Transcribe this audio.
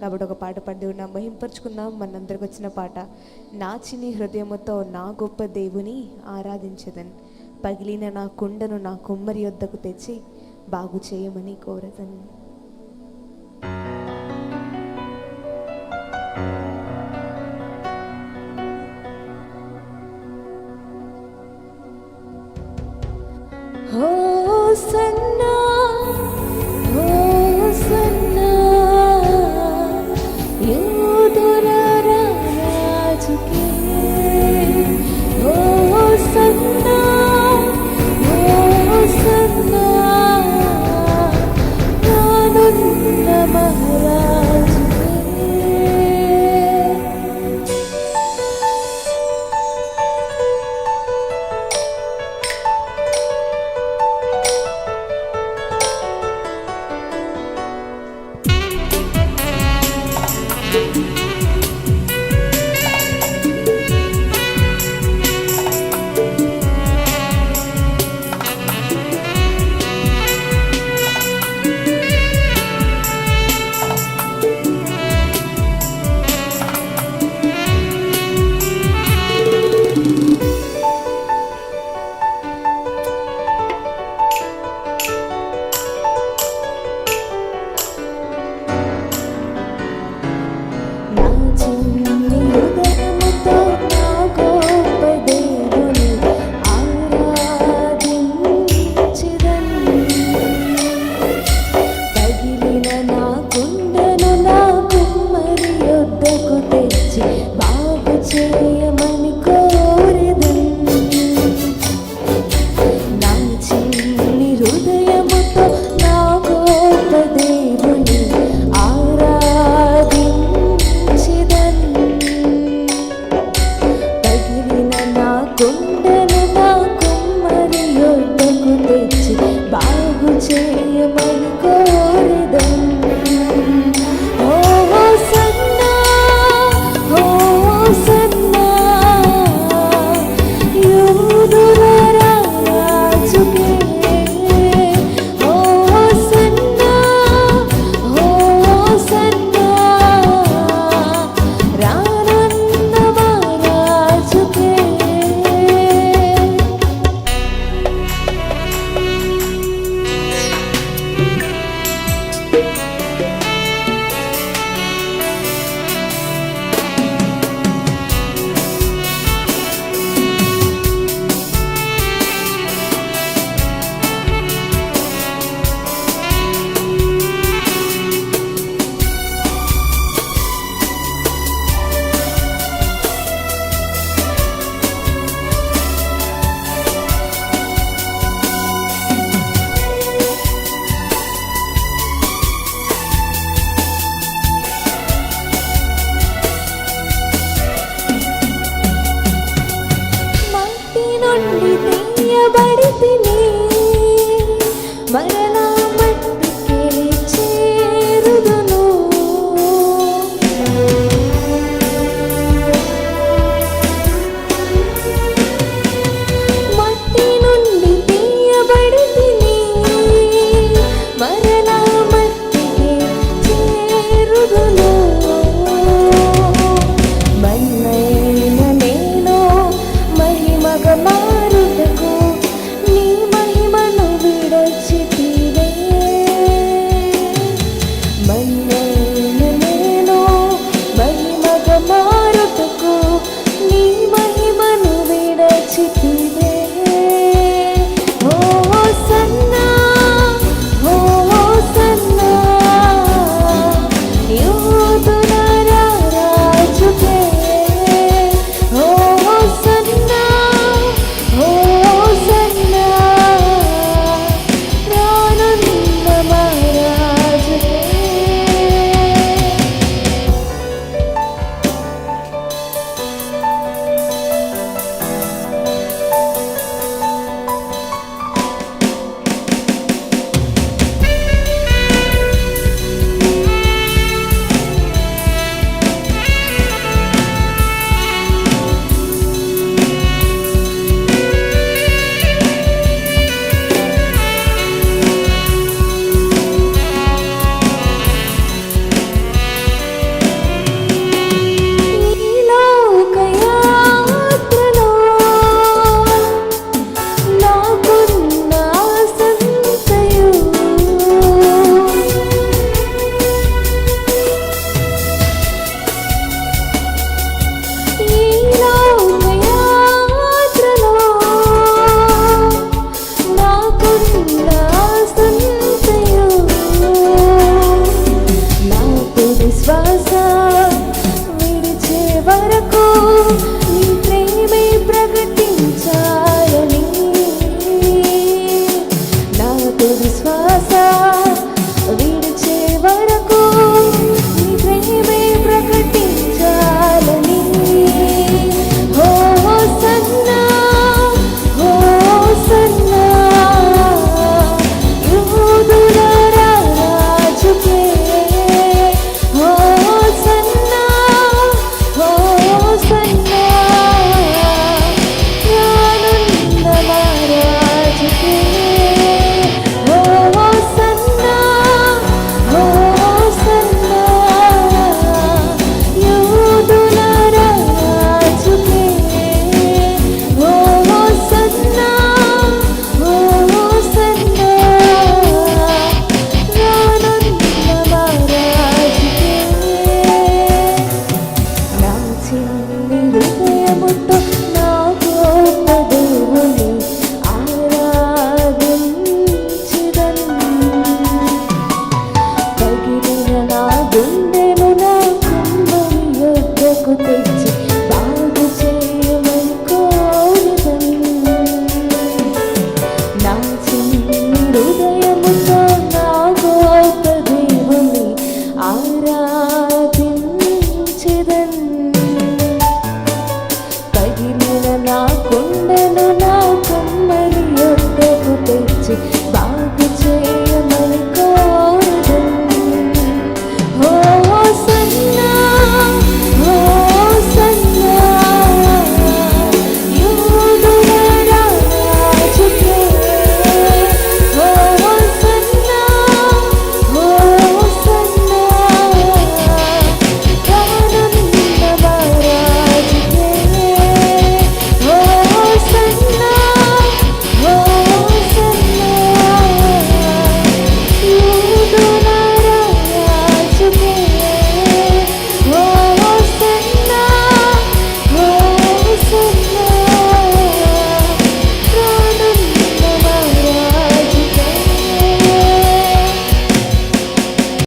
కాబట్టి ఒక పాట పాడి ఉన్నాం మహింపరుచుకుందాం. మనందరికి వచ్చిన పాట నా చిన్ని హృదయముతో నా గొప్ప దేవుని ఆరాధించదన్. పగిలిన నా కుండను నా కుమ్మరి యొద్దకు తెచ్చి బాగు చేయమని కోరదని. నా కుండను నా Tiene